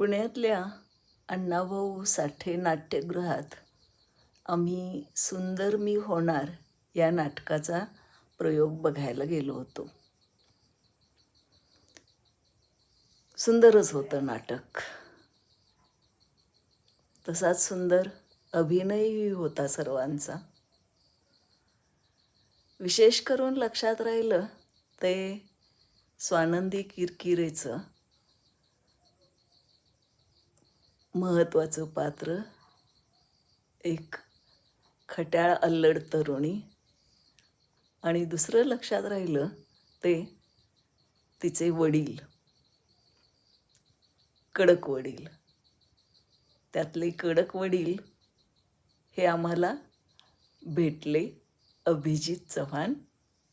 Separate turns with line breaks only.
पुण्यातल्या अण्णाभाऊ साठे नाट्यगृहात आम्ही सुंदर मी होणार या नाटकाचा प्रयोग बघायला गेलो होतो. सुंदरच होतं नाटक. तसाच सुंदर अभिनयही होता सर्वांचा. विशेष करून लक्षात राहिलं ते स्वानंदी किरकिरेचं महत्त्वाचं पात्र एक खट्याळ अल्लड तरुणी. आणि दुसरं लक्षात राहिलं ते तिचे वडील. कडक वडील. त्यातले कडक वडील हे आम्हाला भेटले अभिजित चव्हाण